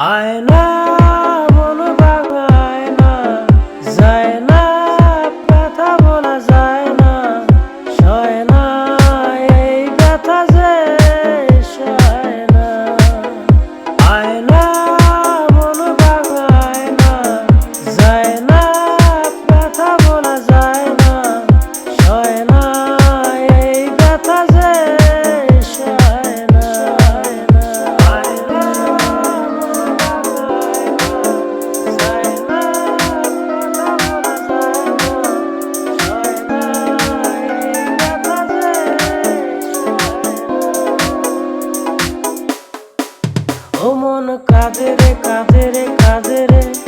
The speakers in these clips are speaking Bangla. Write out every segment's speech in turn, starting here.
I love মন কাঁদে রে কাঁদে রে কাঁদে রে।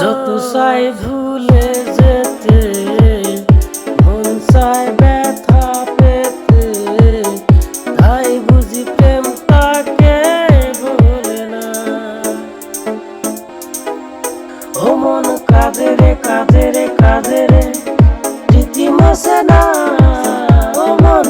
যত সাই ভুলে যেতে, মন সাই ব্যথা পেতে, তাই বুঝি প্রেম তাকে ভুলে না। ও মন কাঁদে রে কাঁদে রে কাঁদে রে প্রীতি মাসে না, ও মন